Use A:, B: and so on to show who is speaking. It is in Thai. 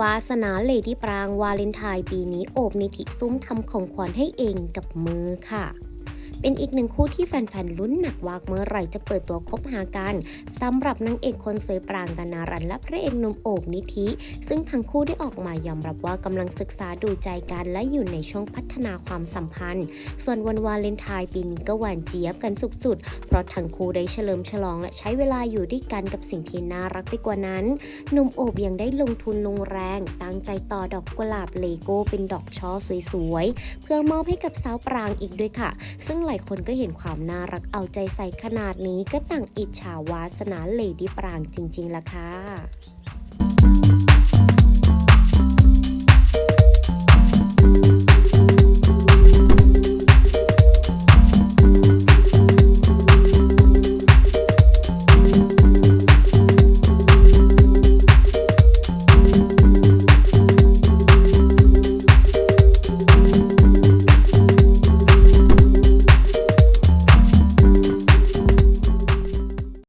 A: วาสนาเลดี้ปรางวาเลนไทน์ปีนี้โอบนิธิซุ้มทำของขวัญให้เองกับมือค่ะ เป็นอีกหนึ่งคู่ที่แฟนๆลุ้นหนักว่าเมื่อไหร่จะเปิดตัวคบหากันสำหรับนางเอกคนสวยปรางกันารันและพระเอกหนุ่มโอบนิธิ ซึ่งทั้งคู่ได้ออกมายอมรับว่ากำลังศึกษาดูใจกันและอยู่ในช่วงพัฒนาความสัมพันธ์ ส่วนวันวาเลนไทน์ปีนี้ก็หวานเจี๊ยบกันสุดๆ เพราะทั้งคู่ได้เฉลิมฉลองและใช้เวลาอยู่ด้วยกันกับสิ่งที่น่ารักไปกว่านั้น หนุ่มโอบยังได้ลงทุนลงแรง ตั้งใจต่อดอกกุหลาบเลโก้เป็นดอกช่อสวยๆ เพื่อมอบให้กับสาวปรางอีกด้วยค่ะ ซึ่งหลายคนก็เห็นความน่ารักเอาใจใส่ขนาดนี้ก็ต่างอิจฉาวาสนาเลดี้ปรางจริง ๆ ล่ะค่ะ